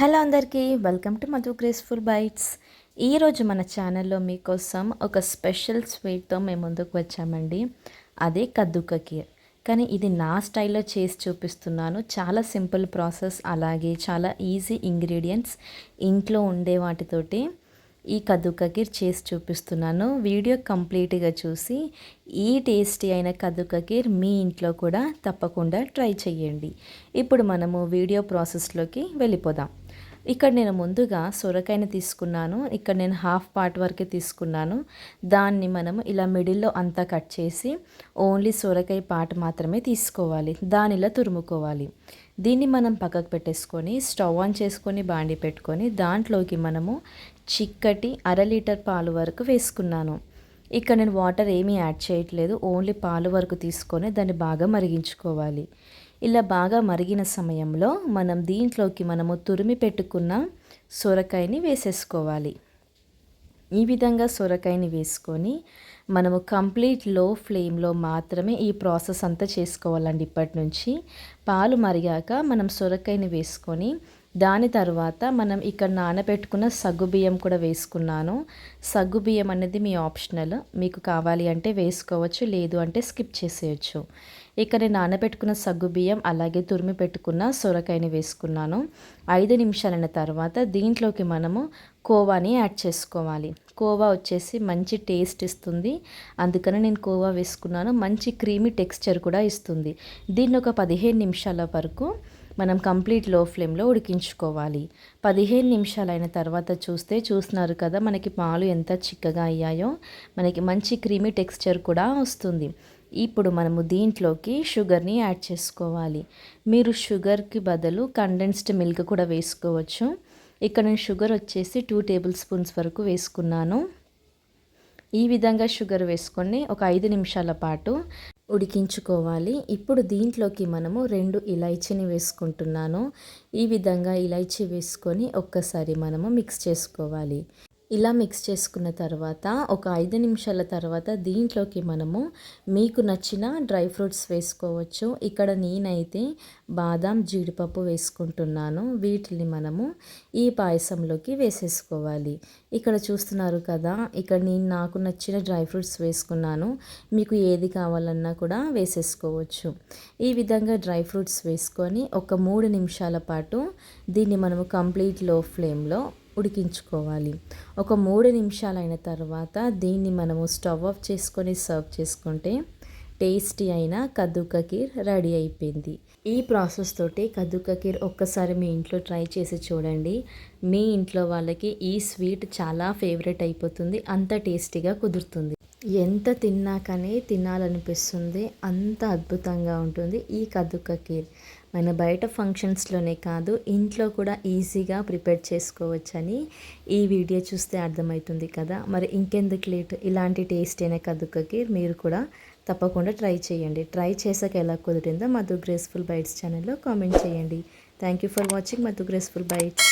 Hello అందరికీ welcome to Madhu graceful bites ఈరోజు మన ఛానల్లో మీకోసం ఒక స్పెషల్ స్వీట్తో మేము ముందుకు వచ్చామండి. అదే కద్దుక కీర్ కానీ ఇది నా స్టైల్లో చేసి చూపిస్తున్నాను. చాలా సింపుల్ ప్రాసెస్ అలాగే చాలా ఈజీ ఇంగ్రీడియంట్స్ ఇంట్లో ఉండే వాటితోటి ఈ కద్దుకా కీర్ చేసి చూపిస్తున్నాను. వీడియో కంప్లీట్గా చూసి ఈ టేస్టీ అయిన కద్దుకా కీర్ మీ ఇంట్లో కూడా తప్పకుండా ట్రై చేయండి ఇప్పుడు మనము వీడియో ప్రాసెస్లోకి వెళ్ళిపోదాం. ఇక్కడ నేను ముందుగా సొరకాయని తీసుకున్నాను. ఇక్కడ నేను హాఫ్ పార్ట్ వరకే తీసుకున్నాను. దాన్ని మనము ఇలా మిడిల్లో అంతా కట్ చేసి ఓన్లీ సొరకాయ పార్ట్ మాత్రమే తీసుకోవాలి. దానిలా తురుముకోవాలి. దీన్ని మనం పక్కకు పెట్టేసుకొని స్టవ్ ఆన్ చేసుకొని బాండి పెట్టుకొని దాంట్లోకి మనము చిక్కటి అర లీటర్ పాలు వరకు వేసుకున్నాను. ఇక్కడ నేను వాటర్ ఏమీ యాడ్ చేయట్లేదు. ఓన్లీ పాలు వరకు తీసుకొని దాన్ని బాగా మరిగించుకోవాలి. ఇలా బాగా మరిగిన సమయంలో మనం దీంట్లోకి మనము తురిమి పెట్టుకున్న సొరకాయని వేసేసుకోవాలి. ఈ విధంగా సొరకాయని వేసుకొని మనము కంప్లీట్లో ఫ్లేమ్లో మాత్రమే ఈ ప్రాసెస్ అంతా చేసుకోవాలండి ఇప్పటి నుంచి. పాలు మరిగాక మనం సొరకాయని వేసుకొని దాని తర్వాత మనం ఇక్కడ నానబెట్టుకున్న సగ్గు బియ్యం కూడా వేసుకున్నాను. సగ్గు బియ్యం అనేది మీ ఆప్షనల్. మీకు కావాలి అంటే వేసుకోవచ్చు లేదు అంటే స్కిప్ చేసేయచ్చు. ఇక్కడ నేను నానబెట్టుకున్న సగ్గు బియ్యం అలాగే తురిమి పెట్టుకున్న సొరకాయని వేసుకున్నాను. ఐదు నిమిషాలైన తర్వాత దీంట్లోకి మనము కోవాని యాడ్ చేసుకోవాలి. కోవా వచ్చేసి మంచి టేస్ట్ ఇస్తుంది. అందుకని నేను కోవా వేసుకున్నాను. మంచి క్రీమీ టెక్స్చర్ కూడా ఇస్తుంది. దీన్ని ఒక పదిహేను నిమిషాల వరకు మనం కంప్లీట్లో ఫ్లేమ్లో ఉడికించుకోవాలి. పదిహేను నిమిషాలు అయిన తర్వాత చూస్తే చూస్తున్నారు కదా మనకి పాలు ఎంత చిక్కగా అయ్యాయో మనకి మంచి క్రీమీ టెక్స్చర్ కూడా వస్తుంది. ఇప్పుడు మనము దీంట్లోకి షుగర్ని యాడ్ చేసుకోవాలి. మీరు షుగర్కి బదులు కండెన్స్డ్ మిల్క్ కూడా వేసుకోవచ్చు. ఇక్కడ నేను షుగర్ వచ్చేసి టూ టేబుల్ స్పూన్స్ వరకు వేసుకున్నాను. ఈ విధంగా షుగర్ వేసుకొని ఒక ఐదు నిమిషాల పాటు ఉడికించుకోవాలి. ఇప్పుడు దీంట్లోకి మనము రెండు ఇలైచీని వేసుకుంటున్నాను. ఈ విధంగా ఇలైచీ వేసుకొని ఒక్కసారి మనము మిక్స్ చేసుకోవాలి. ఇలా మిక్స్ చేసుకున్న తర్వాత ఒక ఐదు నిమిషాల తర్వాత దీంట్లోకి మనము మీకు నచ్చిన డ్రై ఫ్రూట్స్ వేసుకోవచ్చు. ఇక్కడ నేనైతే బాదం జీడిపప్పు వేసుకుంటున్నాను. వీటిని మనము ఈ పాయసంలోకి వేసేసుకోవాలి. ఇక్కడ చూస్తున్నారు కదా ఇక్కడ నేను నాకు నచ్చిన డ్రై ఫ్రూట్స్ వేసుకున్నాను. మీకు ఏది కావాలన్నా కూడా వేసేసుకోవచ్చు. ఈ విధంగా డ్రై ఫ్రూట్స్ వేసుకొని ఒక మూడు నిమిషాల పాటు దీన్ని మనము కంప్లీట్లో ఫ్లేమ్లో ఉడికించుకోవాలి. ఒక మూడు నిమిషాలైన తర్వాత దీన్ని మనము స్టవ్ ఆఫ్ చేసుకొని సర్వ్ చేసుకుంటే టేస్టీ అయిన కద్దు కకీర్ రెడీ అయిపోయింది. ఈ ప్రాసెస్ తోటి కద్దు కకీర్ ఒక్కసారి మీ ఇంట్లో ట్రై చేసి చూడండి. మీ ఇంట్లో వాళ్ళకి ఈ స్వీట్ చాలా ఫేవరెట్ అయిపోతుంది. అంత టేస్టీగా కుదురుతుంది. ఎంత తిన్నాకనే తినాలనిపిస్తుంది అంత అద్భుతంగా ఉంటుంది ఈ కదుక కీర్. మన బయట ఫంక్షన్స్లోనే కాదు ఇంట్లో కూడా ఈజీగా ప్రిపేర్ చేసుకోవచ్చని ఈ వీడియో చూస్తే అర్థమవుతుంది కదా. మరి ఇంకెందుకు లేట్? ఇలాంటి టేస్ట్ అయిన కదుకకి మీరు కూడా తప్పకుండా ట్రై చేయండి. ట్రై చేసాక ఎలా కుదిరిందో మధు గ్రేస్ఫుల్ బైట్స్ ఛానల్లో కామెంట్ చేయండి. Thank you for watching Madhu graceful bites